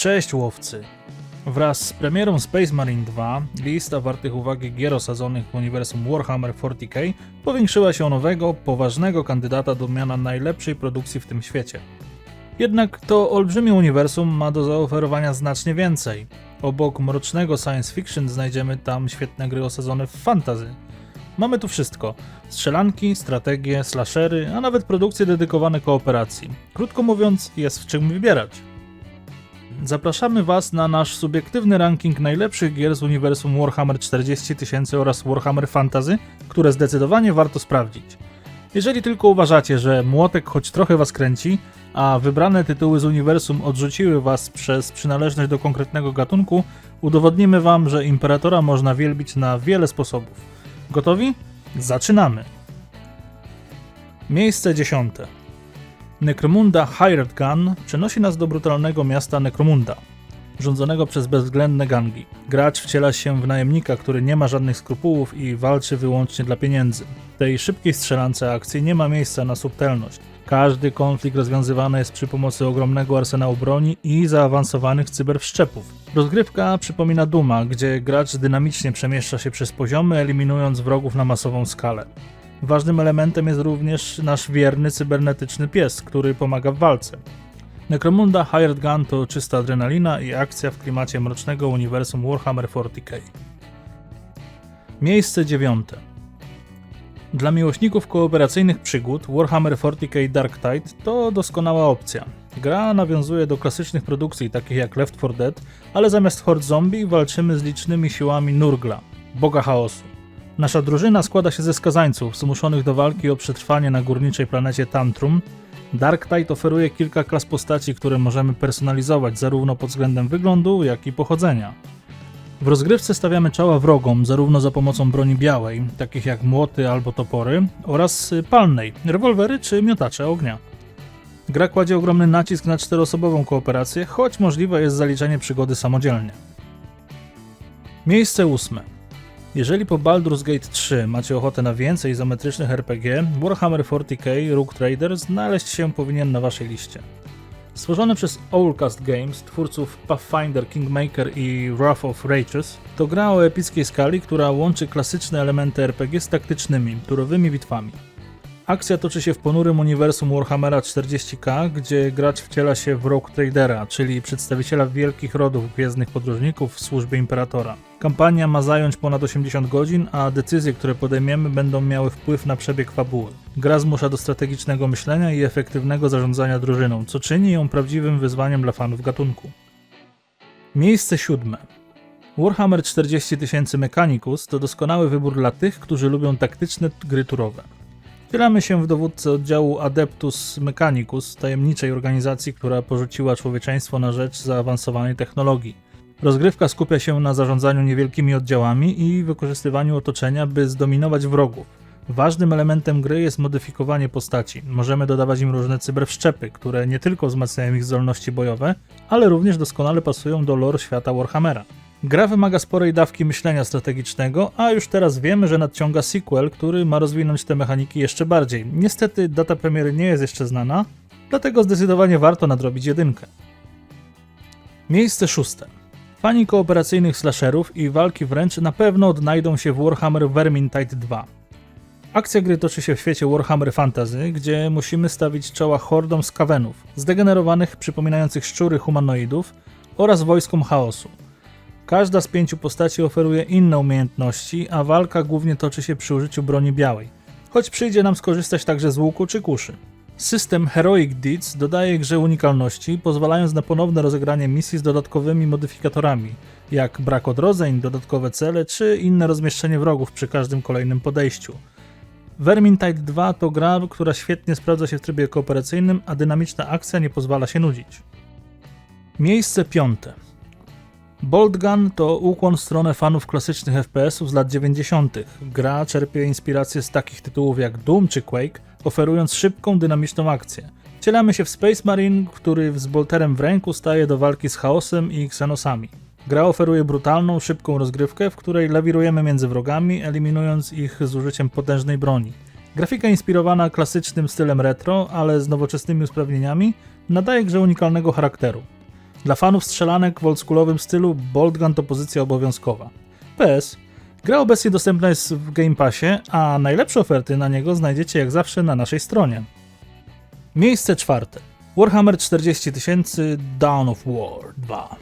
Cześć łowcy! Wraz z premierą Space Marine 2 lista wartych uwagi gier osadzonych w uniwersum Warhammer 40k powiększyła się o nowego, poważnego kandydata do miana najlepszej produkcji w tym świecie. Jednak to olbrzymie uniwersum ma do zaoferowania znacznie więcej. Obok mrocznego science fiction znajdziemy tam świetne gry osadzone w fantasy. Mamy tu wszystko: strzelanki, strategie, slashery, a nawet produkcje dedykowane kooperacji. Krótko mówiąc, jest w czym wybierać. Zapraszamy Was na nasz subiektywny ranking najlepszych gier z uniwersum Warhammer 40 000 oraz Warhammer Fantasy, które zdecydowanie warto sprawdzić. Jeżeli tylko uważacie, że młotek choć trochę Was kręci, a wybrane tytuły z uniwersum odrzuciły Was przez przynależność do konkretnego gatunku, udowodnimy Wam, że Imperatora można wielbić na wiele sposobów. Gotowi? Zaczynamy! Miejsce dziesiąte. Necromunda Hired Gun przenosi nas do brutalnego miasta Necromunda, rządzonego przez bezwzględne gangi. Gracz wciela się w najemnika, który nie ma żadnych skrupułów i walczy wyłącznie dla pieniędzy. W tej szybkiej strzelance akcji nie ma miejsca na subtelność. Każdy konflikt rozwiązywany jest przy pomocy ogromnego arsenału broni i zaawansowanych cyberwszczepów. Rozgrywka przypomina Duma, gdzie gracz dynamicznie przemieszcza się przez poziomy, eliminując wrogów na masową skalę. Ważnym elementem jest również nasz wierny cybernetyczny pies, który pomaga w walce. Necromunda Hired Gun to czysta adrenalina i akcja w klimacie mrocznego uniwersum Warhammer 40k. Miejsce dziewiąte. Dla miłośników kooperacyjnych przygód Warhammer 40k Dark Tide to doskonała opcja. Gra nawiązuje do klasycznych produkcji takich jak Left 4 Dead, ale zamiast hord zombie walczymy z licznymi siłami Nurgla, boga chaosu. Nasza drużyna składa się ze skazańców zmuszonych do walki o przetrwanie na górniczej planecie Tantrum. Dark Tide oferuje kilka klas postaci, które możemy personalizować zarówno pod względem wyglądu, jak i pochodzenia. W rozgrywce stawiamy czoła wrogom zarówno za pomocą broni białej, takich jak młoty albo topory, oraz y, palnej, rewolwery czy miotacze ognia. Gra kładzie ogromny nacisk na czteroosobową kooperację, choć możliwe jest zaliczenie przygody samodzielnie. Miejsce ósme. Jeżeli po Baldur's Gate 3 macie ochotę na więcej izometrycznych RPG, Warhammer 40k Rook Trader znaleźć się powinien na waszej liście. Stworzone przez Owlcast Games, twórców Pathfinder, Kingmaker i Wrath of Rages, to gra o epickiej skali, która łączy klasyczne elementy RPG z taktycznymi, turowymi bitwami. Akcja toczy się w ponurym uniwersum Warhammera 40k, gdzie gracz wciela się w Rogue Tradera, czyli przedstawiciela wielkich rodów gwiezdnych podróżników w służbie Imperatora. Kampania ma zająć ponad 80 godzin, a decyzje, które podejmiemy będą miały wpływ na przebieg fabuły. Gra zmusza do strategicznego myślenia i efektywnego zarządzania drużyną, co czyni ją prawdziwym wyzwaniem dla fanów gatunku. Miejsce siódme. Warhammer 40 000 Mechanicus to doskonały wybór dla tych, którzy lubią taktyczne gry turowe. Wcielamy się w dowódcę oddziału Adeptus Mechanicus, tajemniczej organizacji, która porzuciła człowieczeństwo na rzecz zaawansowanej technologii. Rozgrywka skupia się na zarządzaniu niewielkimi oddziałami i wykorzystywaniu otoczenia, by zdominować wrogów. Ważnym elementem gry jest modyfikowanie postaci. Możemy dodawać im różne cyberwszczepy, które nie tylko wzmacniają ich zdolności bojowe, ale również doskonale pasują do lore świata Warhammera. Gra wymaga sporej dawki myślenia strategicznego, a już teraz wiemy, że nadciąga sequel, który ma rozwinąć te mechaniki jeszcze bardziej. Niestety data premiery nie jest jeszcze znana, dlatego zdecydowanie warto nadrobić jedynkę. Miejsce szóste. Fani kooperacyjnych slasherów i walki wręcz na pewno odnajdą się w Warhammer Vermintide 2. Akcja gry toczy się w świecie Warhammer Fantasy, gdzie musimy stawić czoła hordom skawenów, zdegenerowanych, przypominających szczury humanoidów oraz wojskom chaosu. Każda z pięciu postaci oferuje inne umiejętności, a walka głównie toczy się przy użyciu broni białej, choć przyjdzie nam skorzystać także z łuku czy kuszy. System Heroic Deeds dodaje grze unikalności, pozwalając na ponowne rozegranie misji z dodatkowymi modyfikatorami, jak brak odrodzeń, dodatkowe cele czy inne rozmieszczenie wrogów przy każdym kolejnym podejściu. Vermintide 2 to gra, która świetnie sprawdza się w trybie kooperacyjnym, a dynamiczna akcja nie pozwala się nudzić. Miejsce piąte. Bolt Gun to ukłon w stronę fanów klasycznych FPS-ów z lat 90. Gra czerpie inspirację z takich tytułów jak Doom czy Quake, oferując szybką, dynamiczną akcję. Wcielamy się w Space Marine, który z bolterem w ręku staje do walki z chaosem i Xenosami. Gra oferuje brutalną, szybką rozgrywkę, w której lawirujemy między wrogami, eliminując ich z użyciem potężnej broni. Grafika inspirowana klasycznym stylem retro, ale z nowoczesnymi usprawnieniami, nadaje grze unikalnego charakteru. Dla fanów strzelanek w oldschoolowym stylu Bolt Gun to pozycja obowiązkowa. PS. Gra obecnie dostępna jest w Game Passie, a najlepsze oferty na niego znajdziecie jak zawsze na naszej stronie. Miejsce czwarte. Warhammer 40 000 Dawn of War 2.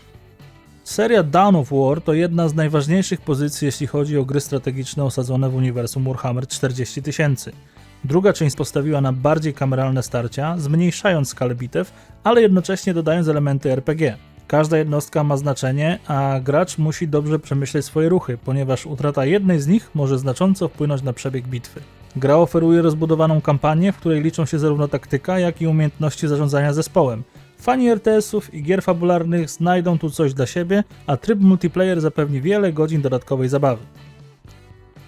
Seria Dawn of War to jedna z najważniejszych pozycji, jeśli chodzi o gry strategiczne osadzone w uniwersum Warhammer 40 000. Druga część postawiła na bardziej kameralne starcia, zmniejszając skalę bitew, ale jednocześnie dodając elementy RPG. Każda jednostka ma znaczenie, a gracz musi dobrze przemyśleć swoje ruchy, ponieważ utrata jednej z nich może znacząco wpłynąć na przebieg bitwy. Gra oferuje rozbudowaną kampanię, w której liczą się zarówno taktyka, jak i umiejętności zarządzania zespołem. Fani RTS-ów i gier fabularnych znajdą tu coś dla siebie, a tryb multiplayer zapewni wiele godzin dodatkowej zabawy.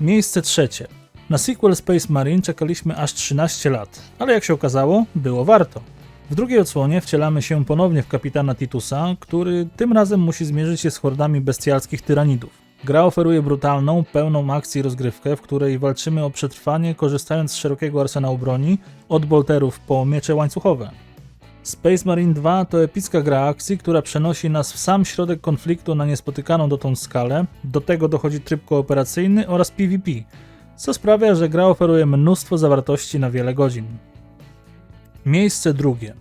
Miejsce trzecie. Na sequel Space Marine czekaliśmy aż 13 lat, ale jak się okazało, było warto. W drugiej odsłonie wcielamy się ponownie w kapitana Titusa, który tym razem musi zmierzyć się z hordami bestialskich tyranidów. Gra oferuje brutalną, pełną akcji rozgrywkę, w której walczymy o przetrwanie, korzystając z szerokiego arsenału broni, od bolterów po miecze łańcuchowe. Space Marine 2 to epicka gra akcji, która przenosi nas w sam środek konfliktu na niespotykaną dotąd skalę. Do tego dochodzi tryb kooperacyjny oraz PvP, co sprawia, że gra oferuje mnóstwo zawartości na wiele godzin. Miejsce drugie.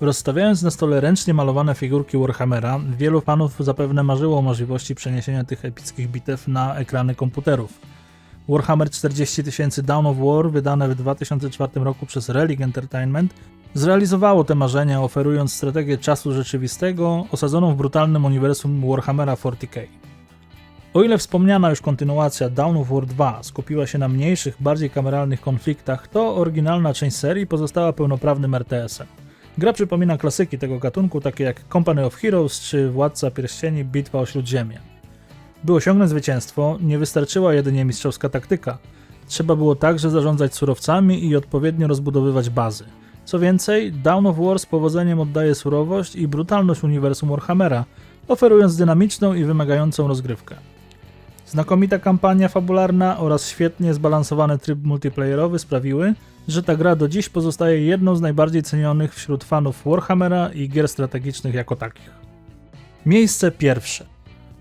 Rozstawiając na stole ręcznie malowane figurki Warhammera, wielu fanów zapewne marzyło o możliwości przeniesienia tych epickich bitew na ekrany komputerów. Warhammer 40 000 Dawn of War, wydane w 2004 roku przez Relic Entertainment, zrealizowało te marzenia, oferując strategię czasu rzeczywistego osadzoną w brutalnym uniwersum Warhammera 40k. O ile wspomniana już kontynuacja Dawn of War 2 skupiła się na mniejszych, bardziej kameralnych konfliktach, to oryginalna część serii pozostała pełnoprawnym RTS-em. Gra przypomina klasyki tego gatunku, takie jak Company of Heroes czy Władca Pierścieni Bitwa o Śródziemie. By osiągnąć zwycięstwo, nie wystarczyła jedynie mistrzowska taktyka. Trzeba było także zarządzać surowcami i odpowiednio rozbudowywać bazy. Co więcej, Dawn of War z powodzeniem oddaje surowość i brutalność uniwersum Warhammera, oferując dynamiczną i wymagającą rozgrywkę. Znakomita kampania fabularna oraz świetnie zbalansowany tryb multiplayerowy sprawiły, że ta gra do dziś pozostaje jedną z najbardziej cenionych wśród fanów Warhammera i gier strategicznych jako takich. Miejsce pierwsze.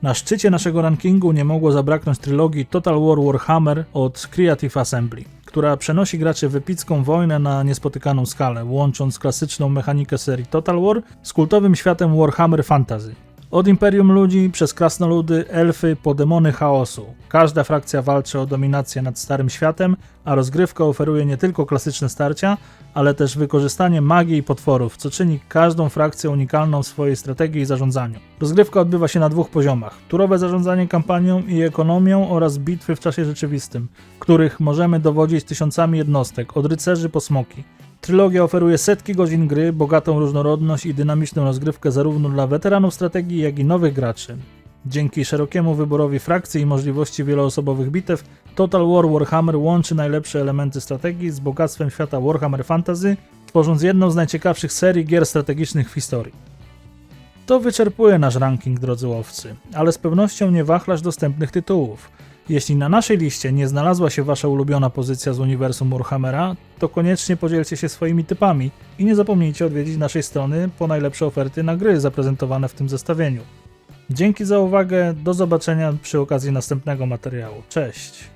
Na szczycie naszego rankingu nie mogło zabraknąć trylogii Total War Warhammer od Creative Assembly, która przenosi graczy w epicką wojnę na niespotykaną skalę, łącząc klasyczną mechanikę serii Total War z kultowym światem Warhammer Fantasy. Od Imperium Ludzi przez krasnoludy, elfy po demony chaosu. Każda frakcja walczy o dominację nad Starym Światem, a rozgrywka oferuje nie tylko klasyczne starcia, ale też wykorzystanie magii i potworów, co czyni każdą frakcję unikalną w swojej strategii i zarządzaniu. Rozgrywka odbywa się na dwóch poziomach: turowe zarządzanie kampanią i ekonomią oraz bitwy w czasie rzeczywistym, których możemy dowodzić tysiącami jednostek, od rycerzy po smoki. Trylogia oferuje setki godzin gry, bogatą różnorodność i dynamiczną rozgrywkę zarówno dla weteranów strategii, jak i nowych graczy. Dzięki szerokiemu wyborowi frakcji i możliwości wieloosobowych bitew, Total War Warhammer łączy najlepsze elementy strategii z bogactwem świata Warhammer Fantasy, tworząc jedną z najciekawszych serii gier strategicznych w historii. To wyczerpuje nasz ranking, drodzy łowcy, ale z pewnością nie wachlarz dostępnych tytułów. Jeśli na naszej liście nie znalazła się Wasza ulubiona pozycja z uniwersum Warhammera, to koniecznie podzielcie się swoimi typami i nie zapomnijcie odwiedzić naszej strony po najlepsze oferty na gry zaprezentowane w tym zestawieniu. Dzięki za uwagę, do zobaczenia przy okazji następnego materiału. Cześć!